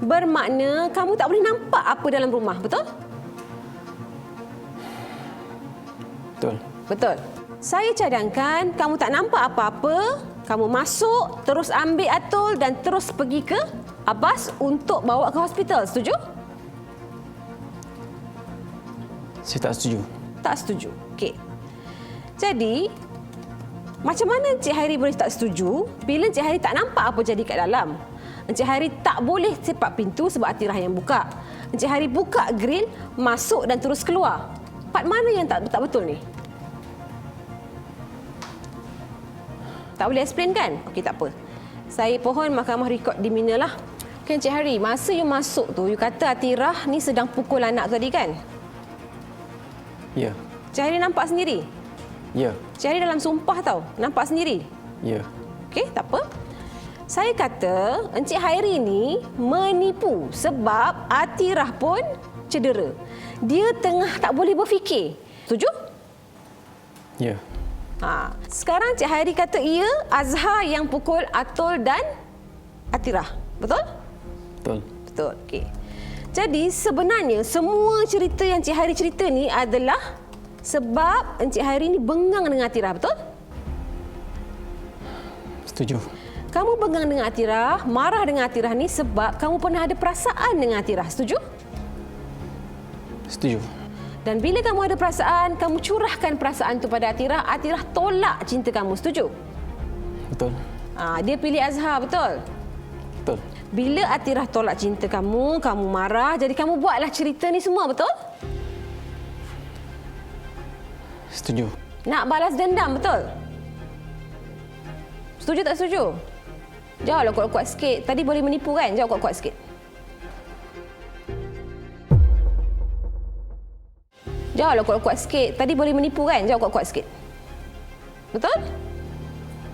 Bermakna kamu tak boleh nampak apa dalam rumah, betul? Betul. Betul. Saya cadangkan kamu tak nampak apa-apa, kamu masuk, terus ambil Atul dan terus pergi ke Abbas untuk bawa ke hospital. Setuju? Saya tak setuju. Tak setuju. Okey. Jadi, macam mana Encik Hairi boleh tak setuju bila Encik Hairi tak nampak apa jadi kat dalam? Encik Hairi tak boleh sepak pintu sebab Atirah yang buka. Encik Hairi buka grill, masuk dan terus keluar. Part mana yang tak, tak betul ni? Tak boleh explain kan? Okey, tak apa. Saya pohon mahkamah rekod di Mina lah. Okay, Encik Hari, masa you masuk tu, you kata Atirah ni sedang pukul anak tadi kan? Ya. Encik Hari nampak sendiri? Ya. Encik Hari dalam sumpah tau, nampak sendiri? Ya. Okey, tak apa. Saya kata Encik Hairi ni menipu sebab Atirah pun cedera. Dia tengah tak boleh berfikir. Setuju? Ya. Ha. Sekarang Encik Hairi kata ia Azhar yang pukul Atul dan Atirah. Betul? Betul. Betul. Okey. Jadi sebenarnya semua cerita yang Encik Hairi cerita ni adalah sebab Encik Hairi ni bengang dengan Atirah, betul? Setuju. Kamu bengang dengan Atirah, marah dengan Atirah ni sebab kamu pernah ada perasaan dengan Atirah. Setuju? Setuju. Dan bila kamu ada perasaan, kamu curahkan perasaan tu pada Atirah, Atirah tolak cinta kamu. Setuju? Betul. Ha, dia pilih Azhar, betul? Betul. Bila Atirah tolak cinta kamu, kamu marah, jadi kamu buatlah cerita ni semua, betul? Setuju. Nak balas dendam, betul? Setuju tak setuju? Jawablah kuat-kuat sikit. Tadi boleh menipu kan? Jawab kuat-kuat sikit. Jawablah kuat-kuat sikit. Tadi boleh menipu kan? Jawab kuat-kuat sikit. Betul?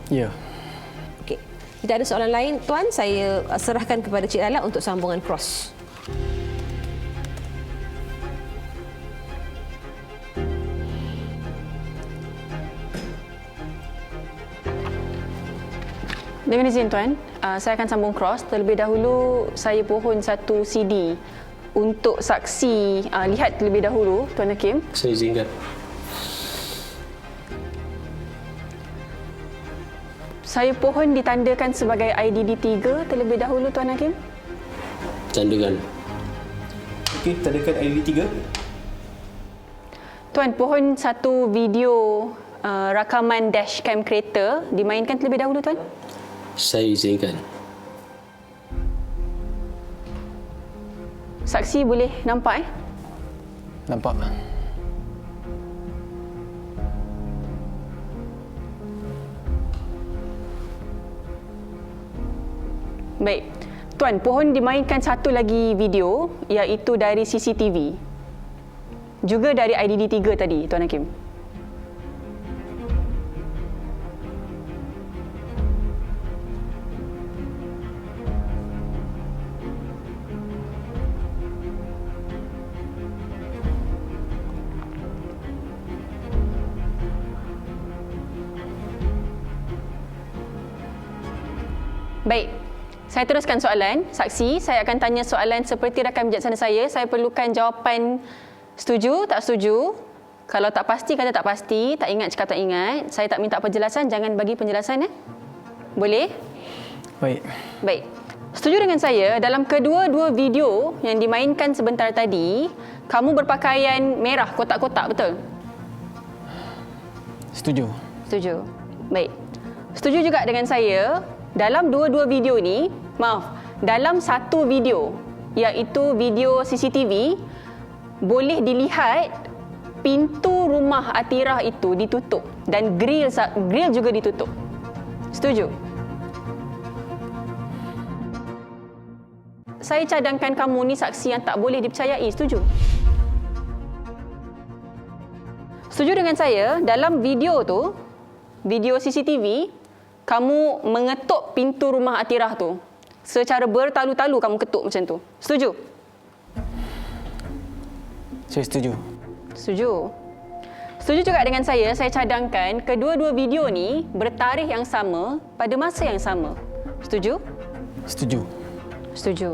Ya. Okey. Tidak ada soalan lain, Tuan. Saya serahkan kepada Cik Lala untuk sambungan cross. Dengan izin Tuan, uh, saya akan sambung cross. Terlebih dahulu, saya pohon satu CD untuk saksi uh, lihat terlebih dahulu, Tuan Hakim. Saya izinkan. Saya pohon ditandakan sebagai IDD 3 terlebih dahulu, Tuan Hakim. Tandakan. Okey, tandakan ID 3. Tuan, pohon satu video uh, rakaman dashcam kereta dimainkan terlebih dahulu, Tuan. Saya izinkan. Saksi boleh nampak eh? Nampak. Baik. Tuan, pohon dimainkan satu lagi video iaitu dari CCTV. Juga dari IDD 3 tadi, Tuan Hakim. Baik. Saya teruskan soalan. Saksi, saya akan tanya soalan seperti rakan bijaksana saya. Saya perlukan jawapan setuju, tak setuju. Kalau tak pasti, kata tak pasti. Tak ingat, cakap tak ingat. Saya tak minta penjelasan, jangan bagi penjelasan. Eh? Boleh? Baik. Baik. Setuju dengan saya, dalam kedua-dua video yang dimainkan sebentar tadi, kamu berpakaian merah kotak-kotak, betul? Setuju. Setuju. Baik. Setuju juga dengan saya, dalam dua-dua video ni, maaf, dalam satu video, iaitu video CCTV, boleh dilihat pintu rumah Atirah itu ditutup dan grill grill juga ditutup. Setuju? Saya cadangkan kamu ni saksi yang tak boleh dipercayai. Setuju? Setuju dengan saya, dalam video tu, video CCTV, kamu mengetuk pintu rumah Atirah tu. Secara bertalu-talu kamu ketuk macam tu. Setuju? Saya setuju. Setuju. Setuju juga dengan saya, saya cadangkan kedua-dua video ni bertarikh yang sama pada masa yang sama. Setuju? Setuju. Setuju.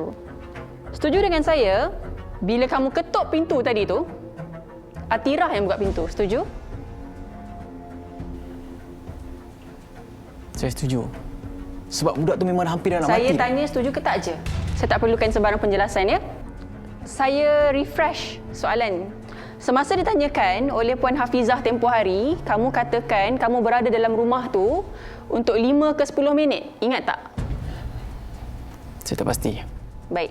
Setuju dengan saya, bila kamu ketuk pintu tadi tu, Atirah yang buka pintu. Setuju? Saya setuju. Sebab budak tu memang hampir dah nak Saya mati. dah. tanya setuju ke tak je? Saya tak perlukan sebarang penjelasan ya. Saya refresh soalan. Semasa ditanyakan oleh Puan Hafizah tempoh hari, kamu katakan kamu berada dalam rumah tu untuk 5 ke 10 minit. Ingat tak? Saya tak pasti. Baik.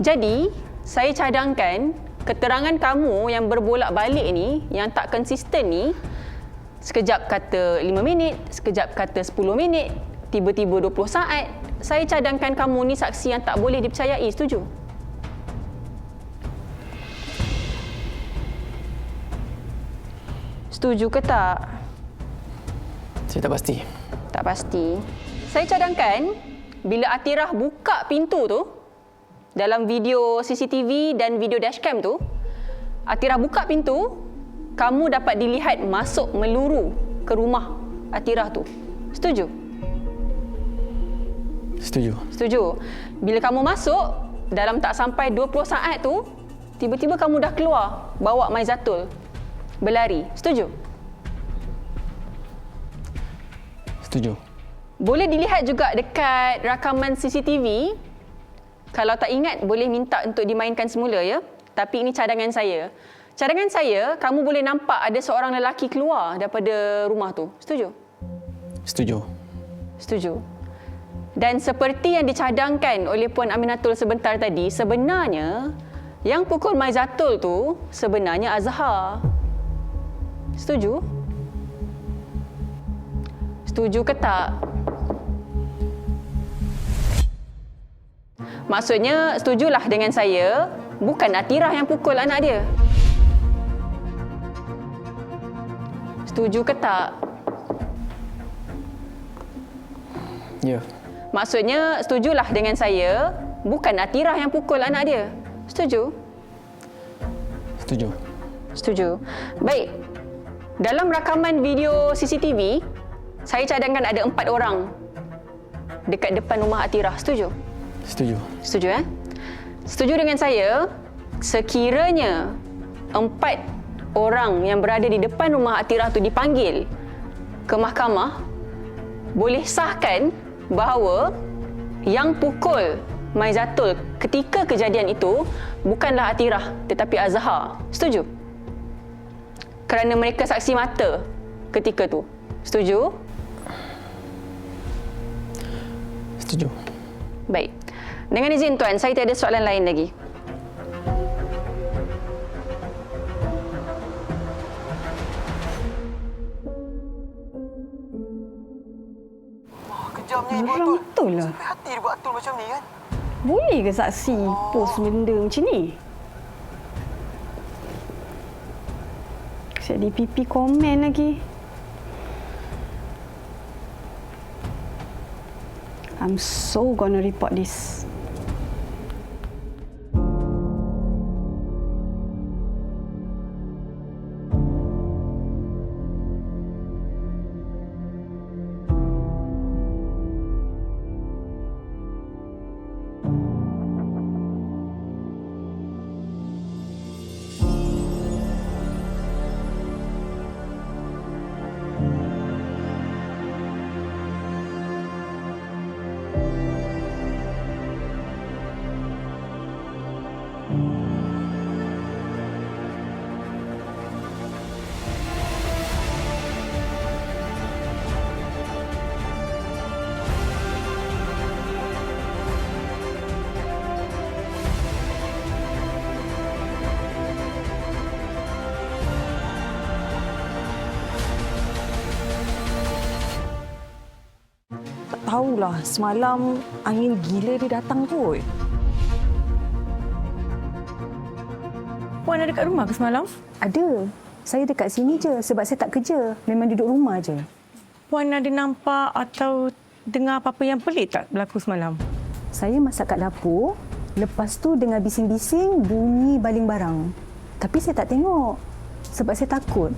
Jadi, saya cadangkan keterangan kamu yang berbolak-balik ni, yang tak konsisten ni, sekejap kata 5 minit, sekejap kata 10 minit, tiba-tiba 20 saat. Saya cadangkan kamu ni saksi yang tak boleh dipercayai. Setuju? Setuju ke tak? Saya tak pasti. Tak pasti. Saya cadangkan bila Atirah buka pintu tu dalam video CCTV dan video dashcam tu, Atirah buka pintu, kamu dapat dilihat masuk meluru ke rumah Atirah tu. Setuju? Setuju. Setuju. Bila kamu masuk, dalam tak sampai 20 saat tu, tiba-tiba kamu dah keluar bawa Maizatul berlari. Setuju? Setuju. Boleh dilihat juga dekat rakaman CCTV. Kalau tak ingat, boleh minta untuk dimainkan semula ya. Tapi ini cadangan saya. Cadangan saya, kamu boleh nampak ada seorang lelaki keluar daripada rumah tu. Setuju? Setuju. Setuju. Dan seperti yang dicadangkan oleh Puan Aminatul sebentar tadi, sebenarnya yang pukul Maizatul tu sebenarnya Azhar. Setuju? Setuju ke tak? Maksudnya, setujulah dengan saya, bukan Atirah yang pukul anak dia. Setuju ke tak? Ya. Maksudnya, setujulah dengan saya, bukan Atirah yang pukul anak dia. Setuju? Setuju. Setuju. Baik. Dalam rakaman video CCTV, saya cadangkan ada empat orang dekat depan rumah Atirah. Setuju? Setuju. Setuju eh? Setuju dengan saya, sekiranya empat orang yang berada di depan rumah Atirah tu dipanggil ke mahkamah, boleh sahkan bahawa yang pukul Maizatul ketika kejadian itu bukanlah Atirah tetapi Azhar. Setuju? Kerana mereka saksi mata ketika tu. Setuju? Setuju. Baik. Dengan izin tuan, saya tiada soalan lain lagi. Orang Atul. betul lah. Sampai hati dia buat Atul macam ni kan? Boleh ke saksi post benda macam ni? Saya DPP komen lagi. I'm so gonna report this. Tahulah, semalam angin gila dia datang kot. Puan ada kat rumah ke semalam? Ada. Saya dekat sini je sebab saya tak kerja. Memang duduk rumah je. Puan ada nampak atau dengar apa-apa yang pelik tak berlaku semalam? Saya masak kat dapur. Lepas tu dengar bising-bising bunyi baling barang. Tapi saya tak tengok. Sebab saya takut.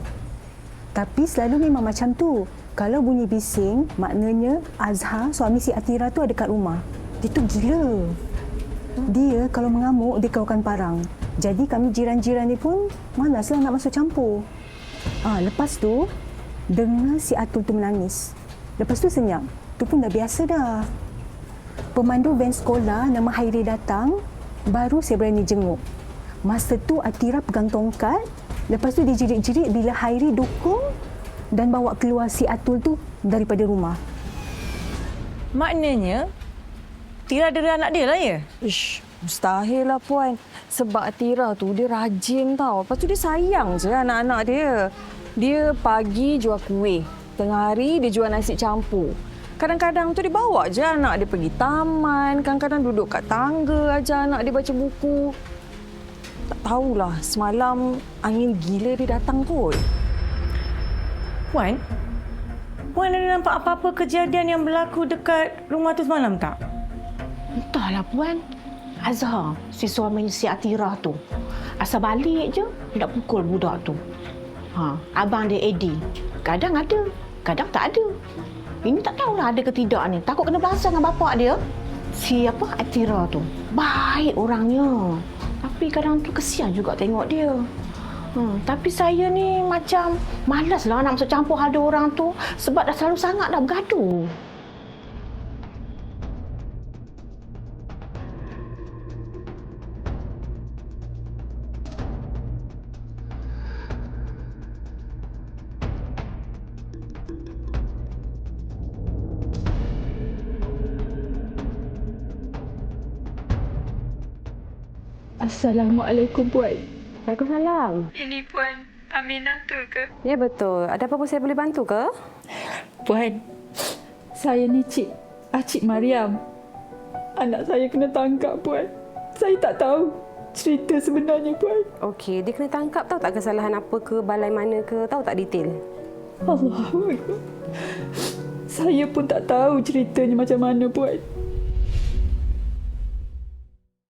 Tapi selalu memang macam tu. Kalau bunyi bising, maknanya Azhar, suami si Atira tu ada kat rumah. Dia tu gila. Dia kalau mengamuk, dia keluarkan parang. Jadi kami jiran-jiran ni pun malaslah nak masuk campur. Ah, lepas tu, dengar si Atul tu menangis. Lepas tu senyap. Tu pun dah biasa dah. Pemandu van sekolah nama Hairi datang, baru saya berani jenguk. Masa tu Atira pegang tongkat, lepas tu dia jerit-jerit bila Hairi dukung dan bawa keluar si Atul tu daripada rumah. Maknanya, Tira ada anak dia lah ya? Ish, mustahil lah puan. Sebab Atira tu dia rajin tau. Lepas tu dia sayang je anak-anak dia. Dia pagi jual kuih. Tengah hari dia jual nasi campur. Kadang-kadang tu dia bawa je anak dia pergi taman. Kadang-kadang duduk kat tangga aja anak dia baca buku. Tak tahulah semalam angin gila dia datang kot. Puan, Puan ada nampak apa-apa kejadian yang berlaku dekat rumah tu semalam tak? Entahlah puan. Azhar, si suami si Atira tu. Asal balik je, nak pukul budak tu. Ha, abang dia Eddie. Kadang ada, kadang tak ada. Ini tak tahulah ada ke tidak ni. Takut kena bahasa dengan bapak dia. Si apa Atira tu. Baik orangnya. Tapi kadang tu kesian juga tengok dia. Hmm, tapi saya ni macam malaslah nak masuk campur hal dia orang tu sebab dah selalu sangat dah bergaduh. Assalamualaikum puan. Waalaikumsalam. Ini puan Aminah tu ke? Ya betul. Ada apa-apa saya boleh bantu ke? Puan, saya ni Cik Acik Mariam. Anak saya kena tangkap puan. Saya tak tahu cerita sebenarnya puan. Okey, dia kena tangkap tahu tak kesalahan apa ke, balai mana ke, tahu tak detail? Allah Saya pun tak tahu ceritanya macam mana puan.